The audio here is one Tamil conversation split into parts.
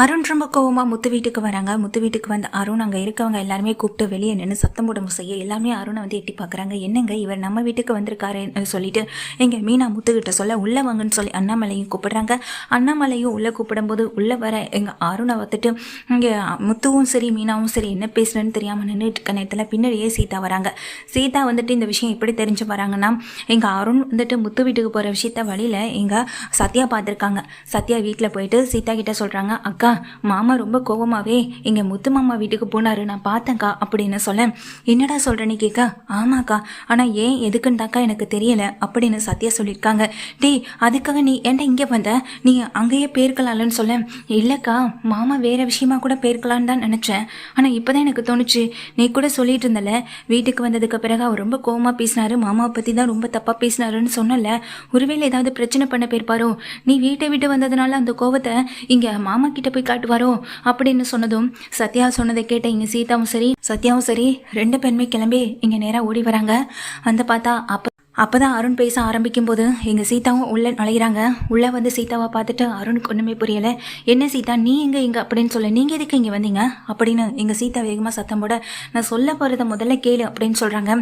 அருண் ரொம்ப கோவமாக முத்து வீட்டுக்கு வராங்க. முத்து வீட்டுக்கு வந்து அருண் அங்கே இருக்கவங்க எல்லாருமே கூப்பிட்டு வெளியே நின்று சத்தம் போட செய்ய எல்லாமே அருணை வந்து எட்டி பார்க்குறாங்க. என்னங்க இவர் நம்ம வீட்டுக்கு வந்திருக்காருன்னு சொல்லிட்டு எங்க மீனா முத்துக்கிட்ட சொல்ல உள்ளே வாங்கன்னு சொல்லி அண்ணாமலையும் கூப்பிடுறாங்க. அண்ணாமலையும் உள்ளே கூப்பிடும்போது உள்ளே வர எங்கள் அருணை வந்துட்டு இங்கே முத்துவும் சரி மீனாவும் சரி என்ன பேசுறேன்னு தெரியாமல் நின்றுட்டு இருக்க நேரத்தில் பின்னாடியே சீதா வராங்க. சீதா வந்துட்டு இந்த விஷயம் எப்படி தெரிஞ்சு வராங்கன்னா எங்கள் அருண் வந்துட்டு முத்து வீட்டுக்கு போகிற விஷயத்த வழியில் எங்கள் சத்யா பார்த்துருக்காங்க. சத்யா வீட்டில் போயிட்டு சீதா கிட்ட சொல்கிறாங்க அக்கா அக்கா மாமா ரொம்ப கோவமாவே இங்கே முத்து மாமா வீட்டுக்கு போனாரு நான் பார்த்தேன்க்கா அப்படின்னு சொல்ல. என்னடா சொல்ற கேட்க ஆமாக்கா ஆனால் ஏன் எதுக்குன்னுதாக்கா எனக்கு தெரியல அப்படின்னு சத்யா சொல்லியிருக்காங்க. டேய் அதுக்காக நீ ஏன்டா இங்கே வந்த? நீ அங்கேயே போயிருக்கலாம்லன்னு சொல்ல. இல்லைக்கா மாமா வேற விஷயமா கூட போயிருக்கலான்னு தான் நினச்சேன். ஆனால் இப்போதான் எனக்கு தோணுச்சு நீ கூட சொல்லிட்டு இருந்தல வீட்டுக்கு வந்ததுக்கு பிறகு அவர் ரொம்ப கோவமாக பேசினாரு மாமாவை பற்றி தான் ரொம்ப தப்பாக பேசினாருன்னு சொன்னல. ஒருவேளை ஏதாவது பிரச்சனை பண்ண போயிருப்பாரோ? நீ வீட்டை விட்டு வந்ததுனால அந்த கோவத்தை இங்கே மாமா கிட்ட போய் காட்டுவாரோ அப்படின்னு சொன்னதும் சத்யா சொன்னதை கேட்ட இங்கே சீதாவும் சரி சத்யாவும் சரி ரெண்டு பேருமே கிளம்பி இங்கே நேராக ஓடி வராங்க. வந்து பார்த்தா அப்போ அப்பதான் அருண் பேச ஆரம்பிக்கும் போது எங்கள் சீதாவும் உள்ளே நுழையிறாங்க. உள்ளே வந்து சீதாவை பார்த்துட்டு அருணுக்கு ஒன்றுமே புரியலை. என்ன சீதா நீ இங்கே இங்கே அப்படின்னு சொல்ல. நீங்கள் எதுக்கு இங்கே வந்தீங்க? அப்படின்னு எங்கள் சீதா வேகமாக சத்தம் போட நான் சொல்ல போகிறத முதல்ல கேளு அப்படின்னு சொல்கிறாங்க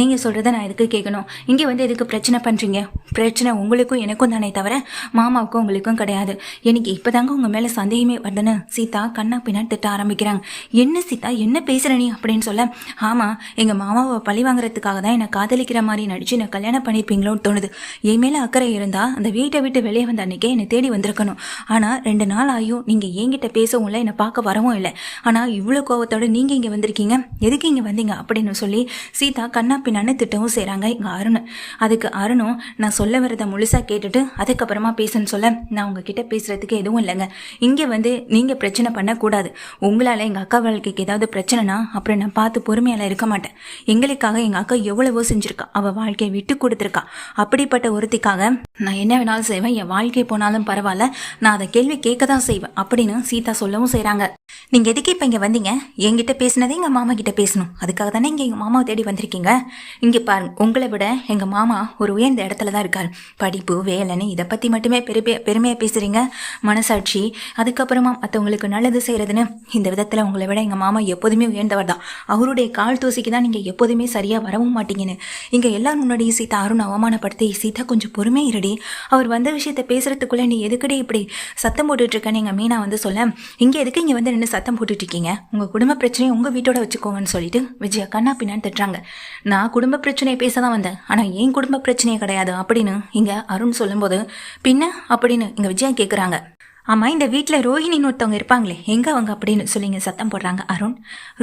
நீங்கள் சொல்கிறத நான் எதுக்கு கேட்கணும் இங்கே வந்து எதுக்கு பிரச்சனை பண்ணுறீங்க பிரச்சனை உங்களுக்கும் எனக்கும் தானே தவிர மாமாவுக்கும் உங்களுக்கும் கிடையாது. எனக்கு இப்போ தாங்க உங்கள் மேலே சந்தேகமே வருதுன்னு சீதா கண்ணா பின்னா திட்ட ஆரம்பிக்கிறாங்க. என்ன சீதா என்ன பேசுகிற நீ? அப்படின்னு சொல்ல ஆமாம் எங்கள் மாமாவை பழி வாங்குறதுக்காக தான் என்னை காதலிக்கிற மாதிரி நடிச்சு நான் கல்யாணம் பண்ணியிருப்பீங்களோன்னு தோணுது. என் மேலே அக்கறை இருந்தால் அந்த வீட்டை விட்டு வெளியே வந்த அன்னைக்கே என்னை தேடி வந்திருக்கணும். ஆனால் ரெண்டு நாள் ஆகியும் நீங்கள் என்கிட்ட பேசவும் இல்லை என்னை பார்க்க வரவும் இல்லை. ஆனால் இவ்வளோ கோவத்தோடு நீங்கள் இங்கே வந்திருக்கீங்க. எதுக்கு இங்கே வந்தீங்க அப்படின்னு சொல்லி சீதா கண்ணா பின்னான்னு திட்டவும் செய்கிறாங்க எங்கள் அருண். அதுக்கு அருணும் நான் சொல்ல வரதை முழுசாக கேட்டுட்டு அதுக்கப்புறமா பேசுன்னு சொல்ல நான் உங்ககிட்ட பேசுகிறதுக்கு எதுவும் இல்லைங்க. இங்கே வந்து நீங்கள் பிரச்சனை பண்ணக்கூடாது. உங்களால் எங்கள் அக்கா வாழ்க்கைக்கு ஏதாவது பிரச்சனைனா அப்புறம் நான் பார்த்து பொறுமையால் இருக்க மாட்டேன். எங்களுக்காக எங்கள் அக்கா எவ்வளவோ செஞ்சுருக்கா. அவள் வாழ்க்கையை விட்டு விட்டு கொடுத்துருக்கா. அப்படிப்பட்ட ஒருத்திக்காக நான் என்ன வேணாலும் செய்வேன் என் வாழ்க்கை போனாலும் பரவாயில்ல நான் அதை கேள்வி கேட்க தான் செய்வேன் அப்படின்னு சீதா சொல்லவும் செய்கிறாங்க நீங்கள் எதுக்கு இப்போ இங்கே வந்தீங்க? என்கிட்ட பேசினதே எங்கள் மாமா கிட்ட பேசணும். அதுக்காக தானே இங்கே எங்கள் மாமாவை தேடி வந்திருக்கீங்க? இங்கே பாருங்க உங்களை விட எங்கள் மாமா ஒரு உயர்ந்த இடத்துல தான் இருக்கார். படிப்பு வேலைன்னு இதை பற்றி மட்டுமே பெருமை பெருமையாக பேசுகிறீங்க மனசாட்சி அதுக்கப்புறமா மற்றவங்களுக்கு நல்லது செய்கிறதுன்னு இந்த விதத்தில் உங்களை விட எங்கள் மாமா எப்போதுமே உயர்ந்தவர் தான். அவருடைய கால் தூசிக்கு தான் நீங்கள் எப்போதுமே சரியாக வரவும் மாட்டீங்கன்னு. இங்கே எல்லாரும் முன்னாடி சீதா அருண் அவமானப்படுத்தி சீதா கொஞ்சம் பொறுமை இருடி. அவர் வந்த விஷயத்த பேசுறதுக்குள்ளே நீ எதுக்கடி இப்படி சத்தம் போட்டுட்டு இருக்கேன்னு எங்கள் மீனா வந்து சொல்ல இங்கே எதுக்கு இங்கே வந்து நின்று சத்தம் போட்டுட்டு இருக்கீங்க உங்கள் குடும்ப பிரச்சனையை உங்கள் வீட்டோட வச்சுக்கோங்கன்னு சொல்லிட்டு விஜயா கண்ணா பின்னான்னு திட்டுறாங்க. நான் குடும்ப பிரச்சனையை பேச தான் வந்தேன். ஆனால் என் குடும்ப பிரச்சனையே கிடையாது? அப்படின்னு இங்கே அருண் சொல்லும்போது பின்ன? அப்படின்னு இங்கே விஜயா கேட்குறாங்க ஆமாம் இந்த வீட்டில் ரோஹிணின்னு ஒருத்தவங்க இருப்பாங்களே எங்கே அவங்க அப்படின்னு சொல்லிங்க சத்தம் போடுறாங்க அருண்.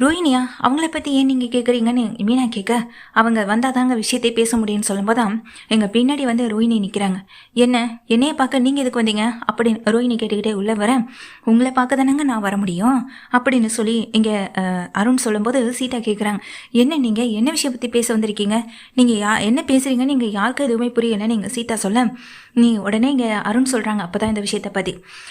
ரோஹிணியா அவங்கள பற்றி ஏன் நீங்கள் கேட்குறீங்கன்னு மீனா கேட்க அவங்க வந்தால் தாங்க விஷயத்தை பேச முடியும்னு சொல்லும்போது தான் எங்கள் பின்னாடி வந்து ரோஹிணி நிற்கிறாங்க என்ன என்னைய பார்க்க நீங்கள் எதுக்கு வந்தீங்க? அப்படின்னு ரோஹிணி கேட்டுக்கிட்டே உள்ளே வரேன். உங்களை பார்க்க தானங்க நான் வர முடியும் அப்படின்னு சொல்லி இங்கே அருண் சொல்லும்போது சீதா கேட்குறாங்க என்ன நீங்கள் என்ன விஷயம் பற்றி பேச வந்திருக்கீங்க? நீங்கள் யா என்ன பேசுகிறீங்கன்னு நீங்கள் யாருக்கும் எதுவுமே புரியலைன்னு நீங்கள் சீதா சொல்ல நீ உடனே இங்கே அருண் சொல்கிறாங்க அப்போ தான் இந்த விஷயத்தை பற்றி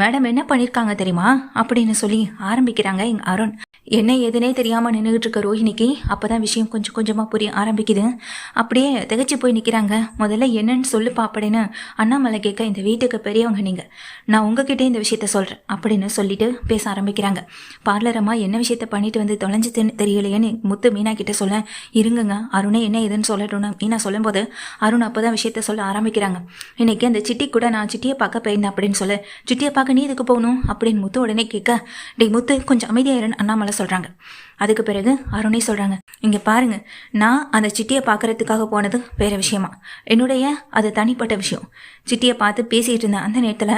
மேடம் என்ன பண்ணியிருக்காங்க தெரியுமா? அப்படின்னு சொல்லி ஆரம்பிக்கிறாங்க எங்கள் அருண். என்ன ஏதுனே தெரியாமல் நின்றுகிட்டு இருக்க ரோஹிணிக்கு அப்போ தான் விஷயம் கொஞ்சம் கொஞ்சமாக புரிய ஆரம்பிக்குது. அப்படியே திகச்சு போய் நிற்கிறாங்க முதல்ல என்னன்னு சொல்லுப்பா அப்படின்னு அண்ணாமலை கேட்க இந்த வீட்டுக்கு பெரியவங்க நீங்கள் நான் உங்ககிட்டே இந்த விஷயத்த சொல்கிறேன் அப்படின்னு சொல்லிட்டு பேச ஆரம்பிக்கிறாங்க. பார்லரம்மா என்ன விஷயத்த பண்ணிட்டு வந்து தொலைஞ்சு தெரியலையேன்னு முத்து மீனா கிட்ட சொல்ல இருங்கங்க அருணே என்ன ஏதுன்னு சொல்லட்டும்னு மீனா சொல்லும்போது அருண் அப்போ தான் விஷயத்த சொல்ல ஆரம்பிக்கிறாங்க. இன்னைக்கு அந்த சிட்டி கூட நான் சிட்டியை பார்க்க போயிருந்தேன் அப்படின்னு சொல்ல சிட்டியை பார்க்க நீ இதுக்கு போகணும்? அப்படின்னு முத்து உடனே கேட்க டே முத்து கொஞ்சம் அமைதியாயிருன்னு அண்ணாமலை சொல்கிறாங்க அதுக்கு பிறகு அருணே சொல்கிறாங்க இங்கே பாருங்க நான் அந்த சிட்டியை பார்க்கறதுக்காக போனது வேறு விஷயமா? என்னுடைய அது தனிப்பட்ட விஷயம். சிட்டியை பார்த்து பேசிகிட்டு இருந்தேன் அந்த நேரத்தில்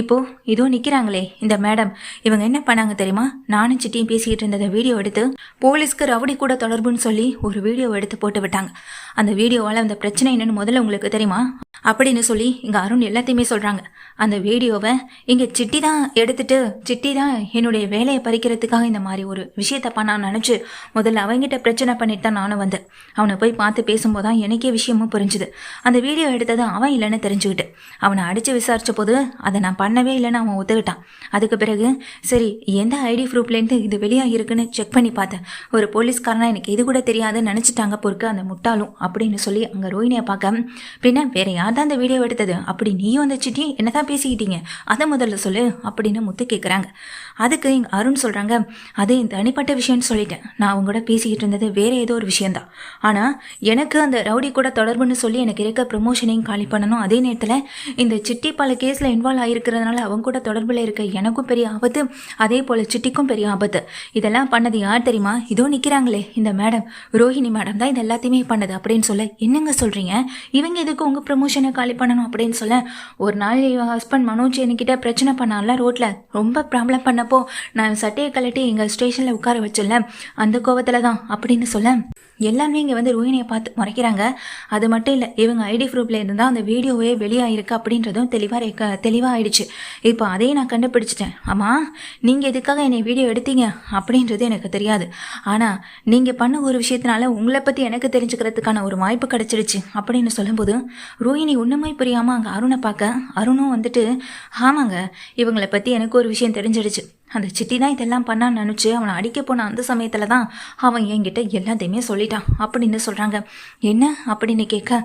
இப்போது இதோ நிற்கிறாங்களே இந்த மேடம். இவங்க என்ன பண்ணாங்க தெரியுமா? நானும் சிட்டியும் பேசிக்கிட்டு இருந்ததை வீடியோ எடுத்து போலீஸ்க்கு ரவுடி கூட தொடர்புன்னு சொல்லி ஒரு வீடியோ எடுத்து போட்டு விட்டாங்க. அந்த வீடியோவால் அந்த பிரச்சனை என்னன்னு முதல்ல உங்களுக்கு தெரியுமா? அப்படின்னு சொல்லி இங்கே அருண் எல்லாத்தையுமே சொல்கிறாங்க அந்த வீடியோவை இங்கே சிட்டி தான் எடுத்துட்டு சிட்டி தான் என்னுடைய வேலையை பறிக்கிறதுக்காக இந்த மாதிரி ஒரு விஷயத்தப்பா நான் நினச்சி முதல்ல அவங்ககிட்ட பிரச்சனை பண்ணிட்டு தான் நானும் வந்தேன். அவனை போய் பார்த்து பேசும்போது தான் எனக்கே விஷயமும் புரிஞ்சுது. அந்த வீடியோ எடுத்தது அவன் இல்லைன்னு தெரிஞ்சுக்கிட்டு. அவனை அடித்து விசாரித்த போது அதை நான் பண்ணவே இல்லைன்னு அவன் ஒத்துக்கிட்டான். அதுக்கு பிறகு சரி எந்த ஐடி ப்ரூஃப்லேருந்து இது வெளியாக இருக்குன்னு செக் பண்ணி பார்த்தேன். ஒரு போலீஸ்காரனா எனக்கு இது கூட தெரியாதுன்னு நினச்சிட்டாங்க பொறுக்க அந்த முட்டாளும் அப்படின்னு சொல்லி அங்கே ரோஹினியை பார்க்க பின்ன வேற யார் தான் அந்த வீடியோ எடுத்தது? அப்படி நீயும் அந்த சிட்டி என்ன தான் பேசிக்கிட்டீங்க? அதை முதல்ல முதல்ல சொல்லு அப்படின்னு முத்து கேட்குறாங்க அதுக்கு எங்கள் அருண் சொல்கிறாங்க அது இந்த தனிப்பட்ட விஷயம்னு சொல்லிட்டேன். நான் அவங்க கூட பேசிக்கிட்டு இருந்தது வேற ஏதோ ஒரு விஷயந்தான் ஆனால் எனக்கு அந்த ரவுடி கூட தொடர்புன்னு சொல்லி எனக்கு இருக்க ப்ரொமோஷனையும் காலி பண்ணணும். அதே நேரத்தில் இந்த சிட்டி பல கேஸில் இன்வால்வ் ஆகிருக்கிறதுனால அவங்க கூட தொடர்பில் இருக்க எனக்கும் பெரிய ஆபத்து அதே போல் சிட்டிக்கும் பெரிய ஆபத்து. இதெல்லாம் பண்ணது யார் தெரியுமா? இதோ நிற்கிறாங்களே இந்த மேடம். ரோஹிணி மேடம் தான் இது எல்லாத்தையுமே பண்ணது அப்படின்னு சொல்ல என்னங்க சொல்கிறீங்க இவங்க எதுக்கு உங்கள் ப்ரொமோஷனை காலி பண்ணணும்? அப்படின்னு சொல்ல ஒரு நாள் ஹஸ்பண்ட் மனோஜ் என்கிட்ட பிரச்சனை பண்ணால ரோட்டில் ரொம்ப ப்ராப்ளம் பண்ணப்போ நான் சட்டையை கழட்டி எங்கள் ஸ்டேஷனில் உட்கார வச்சல அந்த கோவத்தில் தான் அப்படின்னு சொல்ல எல்லாமே இங்கே வந்து ரோஹினியை பார்த்து முறைக்கிறாங்க. அது மட்டும் இல்லை இவங்க ஐடி ப்ரூஃபில் இருந்தால் அந்த வீடியோவே வெளியாகிருக்கு அப்படின்றதும் தெளிவாக தெளிவாக ஆயிடுச்சு. இப்போ அதையும் நான் கண்டுபிடிச்சிட்டேன். ஆமாம் நீங்கள் எதுக்காக என்னை வீடியோ எடுத்தீங்க? அப்படின்றது எனக்கு தெரியாது. ஆனால் நீங்கள் பண்ண ஒரு விஷயத்தினால உங்களை பற்றி எனக்கு தெரிஞ்சுக்கிறதுக்கான ஒரு வாய்ப்பு கிடச்சிடுச்சு அப்படின்னு சொல்லும்போது ரோஹிணி ஒன்றுமே புரியாமல் அங்கே அருணை பார்க்க அருணும் வந்துட்டு ஆமாங்க இவங்களை பற்றி எனக்கு ஒரு விஷயம் தெரிஞ்சிடுச்சு. அந்த சிட்டி தான் இதெல்லாம் பண்ணான்னு நினச்சி அவனை அடிக்க போன அந்த சமயத்தில் தான் அவன் என்கிட்ட எல்லாத்தையுமே சொல்லிட்டான். அப்படின்னு சொல்கிறாங்க என்ன? அப்படின்னு கேட்க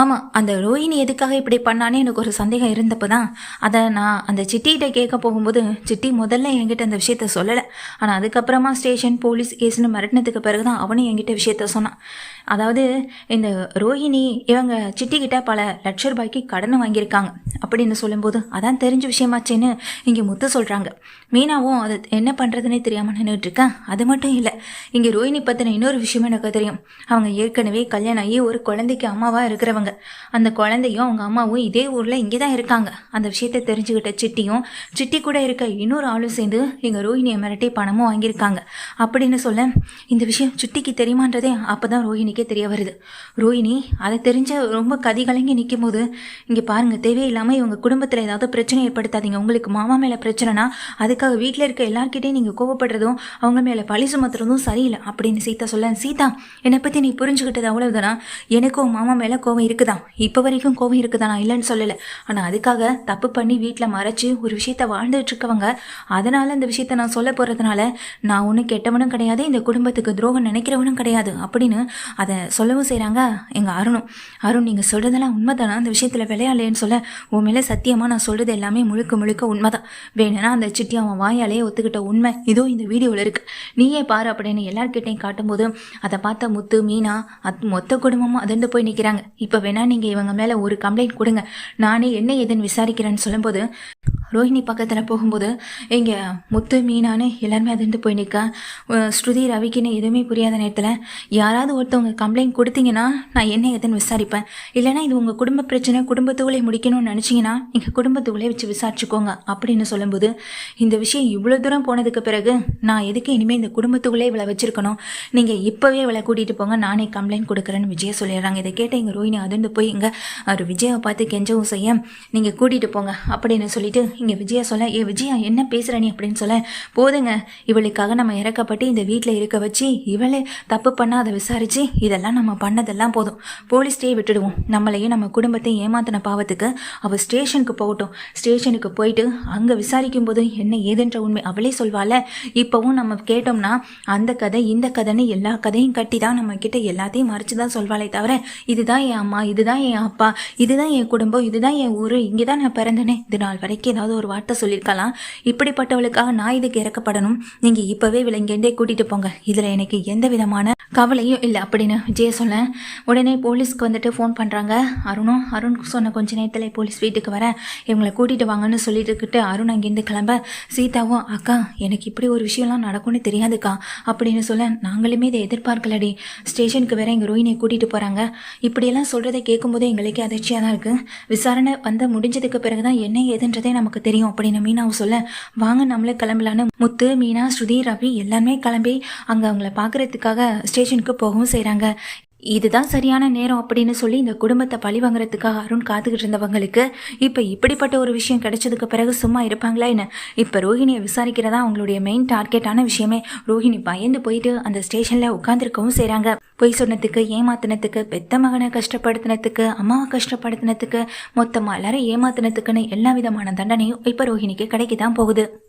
ஆமாம் அந்த ரோஹிணி எதுக்காக இப்படி பண்ணானே எனக்கு ஒரு சந்தேகம் இருந்தப்போ தான் அதை நான் அந்த சிட்டிகிட்ட கேட்க போகும்போது சிட்டி முதல்ல என்கிட்ட அந்த விஷயத்த சொல்லலை. ஆனால் அதுக்கப்புறமா ஸ்டேஷன் போலீஸ் கேஸ்னு மிரட்டினதுக்கு பிறகு தான் அவனும் என்கிட்ட விஷயத்த சொன்னான். அதாவது இந்த ரோஹிணி இவங்க சிட்டிக்கிட்ட பல லட்ச ரூபாய்க்கு கடன் வாங்கியிருக்காங்க. அப்படின்னு சொல்லும்போது அதான் தெரிஞ்ச விஷயமாச்சேன்னு இங்கே முத்து சொல்கிறாங்க மீனாவும் அது என்ன பண்ணுறதுனே தெரியாமல் நின்றுட்டு இருக்கேன் அது மட்டும் இல்லை இங்கே ரோஹிணி பற்றின இன்னொரு விஷயமும் எனக்கு தெரியும். அவங்க ஏற்கனவே கல்யாணம் ஆகி ஒரு குழந்தைக்கு அம்மாவாக இருக்கிறவங்க. அந்த குழந்தையும் அவங்க அம்மாவும் இதே ஊரில் இங்கே தான் இருக்காங்க. அந்த விஷயத்தை தெரிஞ்சுக்கிட்ட சிட்டியும் சிட்டி கூட இருக்க இன்னொரு ஆளும் சேர்ந்து எங்கள் ரோஹிணியை மிரட்டி பணமும் வாங்கியிருக்காங்க. அப்படின்னு சொல்ல இந்த விஷயம் சிட்டிக்கு தெரியுமான்றதே அப்போ தான் ரோஹிணிக்கே தெரிய வருது. ரோஹிணி அதை தெரிஞ்ச ரொம்ப கதி கலங்கி நிற்கும் போது இங்கே பாருங்கள் தேவையில்லாமல் இவங்க குடும்பத்தில் ஏதாவது பிரச்சனை ஏற்படுத்தாதீங்க. உங்களுக்கு மாமா மேலே பிரச்சனைனா அதுக்காக வீட்டில் இருக்க எல்லாருக்கிட்டையும் நீங்கள் கோவப்படுறதும் அவங்க மேலே பழி சுமத்துறதும் சரியில்லை அப்படின்னு சீதா சொல்ல சீதா என்னை பற்றி நீ புரிஞ்சுக்கிட்டது அவ்வளவுதானா? எனக்கும் மாமா மேலே கோவம் இருக்குதான் இப்போ வரைக்கும் கோவம் இருக்குதா? நான் இல்லைன்னு சொல்லலை. ஆனால் அதுக்காக தப்பு பண்ணி வீட்டில் மறைச்சு ஒரு விஷயத்த வாழ்ந்துட்டு இருக்கவங்க அதனால் அந்த விஷயத்த நான் சொல்ல போகிறதுனால நான் ஒன்றும் கெட்டவனும் கிடையாது இந்த குடும்பத்துக்கு துரோகம் நினைக்கிறவனும் கிடையாது அப்படின்னு அதை சொல்லவும் செய்கிறாங்க எங்கள் அருணும். அருண் நீங்கள் சொல்கிறதெல்லாம் உண்மைதானா? அந்த விஷயத்தில் விளையாடலேன்னு சொல்ல உன் மேலே சத்தியமாக நான் சொல்கிறது எல்லாமே முழுக்க முழுக்க உண்மை தான் வேணும்னா அந்த சிட்டி அவன் வாயாலே ஒத்துக்கிட்ட உண்மை இதோ இந்த வீடியோவில் இருக்குது நீயே பாரு அப்படின்னு எல்லார்கிட்டையும் காட்டும்போது அதை பார்த்த முத்து மீனா அத் மொத்த குடும்பமும் அதிர்ந்து போய் நிற்கிறாங்க இப்போ வேணா நீங்கள் இவங்க மேலே ஒரு கம்ப்ளைண்ட் கொடுங்க. நானே என்ன ஏதுன்னு விசாரிக்கிறேன்னு சொல்லும்போது ரோஹிணி பக்கத்தில் போகும்போது இங்கே முத்து மீனான்னு எல்லாருமே அதிர்ந்து போய் நிற்க ஸ்ருதி ரவிக்குன்னு எதுவுமே புரியாத நேரத்தில் யாராவது ஒருத்தவங்க கம்ப்ளைண்ட் கொடுத்தீங்கன்னா நான் என்ன ஏதுன்னு விசாரிப்பேன். இல்லைன்னா இது உங்கள் குடும்ப பிரச்சனை குடும்பத்துக்குள்ளே முடிக்கணும்னு நினச்சி நினச்சிங்கன்னா எங்கள் குடும்பத்துக்குள்ளே வச்சு விசாரிச்சுக்கோங்க அப்படின்னு சொல்லும்போது இந்த விஷயம் இவ்வளோ தூரம் போனதுக்கு பிறகு நான் எதுக்கு இனிமேல் இந்த குடும்பத்துக்குள்ளே இவளை வச்சிருக்கணும்? நீங்கள் இப்போவே இவளை கூட்டிகிட்டு போங்க நானே கம்ப்ளைண்ட் கொடுக்குறேன்னு விஜய சொல்லிடுறாங்க. இதை கேட்ட எங்கள் ரோஹினி அதிர்ந்து போய் இங்கே அவர் விஜயை பார்த்து கெஞ்சவும் செய்ய நீங்கள் கூட்டிகிட்டு போங்க அப்படின்னு சொல்லிட்டு இங்கே விஜயா சொல்ல ஏ விஜயா என்ன பேசுகிற நீ? அப்படின்னு சொல்ல போதுங்க இவளுக்காக நம்ம இறக்கப்பட்டு இந்த வீட்டில் இருக்க வச்சு இவளே தப்பு பண்ணா அதை விசாரித்து இதெல்லாம் நம்ம பண்ணதெல்லாம் போதும். போலீஸ்டே விட்டுடுவோம். நம்மளையும் நம்ம குடும்பத்தையும் ஏமாத்தின பாவத்துக்கு அவள் ஸ்டேஷனுக்கு போகட்டும். ஸ்டேஷனுக்கு போயிட்டு அங்கே விசாரிக்கும் போது என்ன ஏதுன்ற உண்மை அவளே சொல்வாள். இப்போவும் நம்ம கேட்டோம்னா அந்த கதை இந்த கதைன்னு எல்லா கதையும் கட்டி தான் நம்ம கிட்ட எல்லாத்தையும் மறைச்சு தான் சொல்வாளே தவிர இதுதான் என் அம்மா இதுதான் என் அப்பா இதுதான் என் குடும்பம் இதுதான் என் ஊர் இங்கே தான் நான் பிறந்தனே. இது நாள் வரைக்கும் ஏதாவது ஒரு வார்த்தை சொல்லியிருக்கலாம். இப்படிப்பட்டவளுக்காக நான் இதுக்கு இறக்கப்படணும். நீங்கள் இப்போவே விலங்கேண்டே கூட்டிகிட்டு போங்க. இதில் எனக்கு எந்த விதமான கவலையும் இல்லை அப்படின்னு விஜய சொல்ல. உடனே போலீஸ்க்கு வந்துட்டு ஃபோன் பண்ணுறாங்க அருணும் அருண் சொன்ன கொஞ்ச நேரத்தில் போலீஸ் வீட்டுக்கு வர. இவங்களை கூட்டிகிட்டு வாங்கன்னு சொல்லிட்டு இருக்கிட்டு அருண் அங்கேருந்து கிளம்ப. சீதாவும் அக்கா எனக்கு இப்படி ஒரு விஷயம்லாம் நடக்கும்னு தெரியாதுக்கா அப்படின்னு சொல்ல நாங்களுமே இதை எதிர்பார்க்கலடி. ஸ்டேஷனுக்கு வேற எங்கள் ரோஹினியை கூட்டிகிட்டு போகிறாங்க இப்படியெல்லாம் சொல்கிறத கேட்கும்போது எங்களுக்கே அதிர்ச்சியாக தான் இருக்குது விசாரணை வந்து முடிஞ்சதுக்கு பிறகு தான் என்ன ஏதுன்றதே நமக்கு தெரியும் அப்படின்னு மீனாவும் சொல்ல வாங்க நம்மளே கிளம்பலான்னு. முத்து மீனா ஸ்ருதி ரவி எல்லாருமே கிளம்பி அங்கே அவங்கள பார்க்குறதுக்காக ஸ்டேஷனுக்கு போகவும் செய்கிறாங்க இதுதான் சரியான நேரம் அப்படின்னு சொல்லி இந்த குடும்பத்தை பழி வாங்குறதுக்காக அருண் காத்துக்கிட்டு இருந்தவங்களுக்கு இப்போ இப்படிப்பட்ட ஒரு விஷயம் கிடைச்சதுக்கு பிறகு சும்மா இருப்பாங்களா என்ன? இப்போ ரோஹிணியை விசாரிக்கிறதா அவங்களுடைய மெயின் டார்கெட்டான விஷயமே. ரோஹிணி பயந்து போயிட்டு அந்த ஸ்டேஷனில் உட்காந்துருக்கவும் செய்கிறாங்க பொய் சொன்னதுக்கு ஏமாத்தினத்துக்கு பெத்த மகனை கஷ்டப்படுத்தினதுக்கு அம்மாவை கஷ்டப்படுத்தினதுக்கு மொத்தமாக எல்லாரும் ஏமாத்தினத்துக்குன்னு எல்லா விதமான தண்டனையும் இப்போ ரோஹிணிக்கு கிடைக்க தான் போகுது.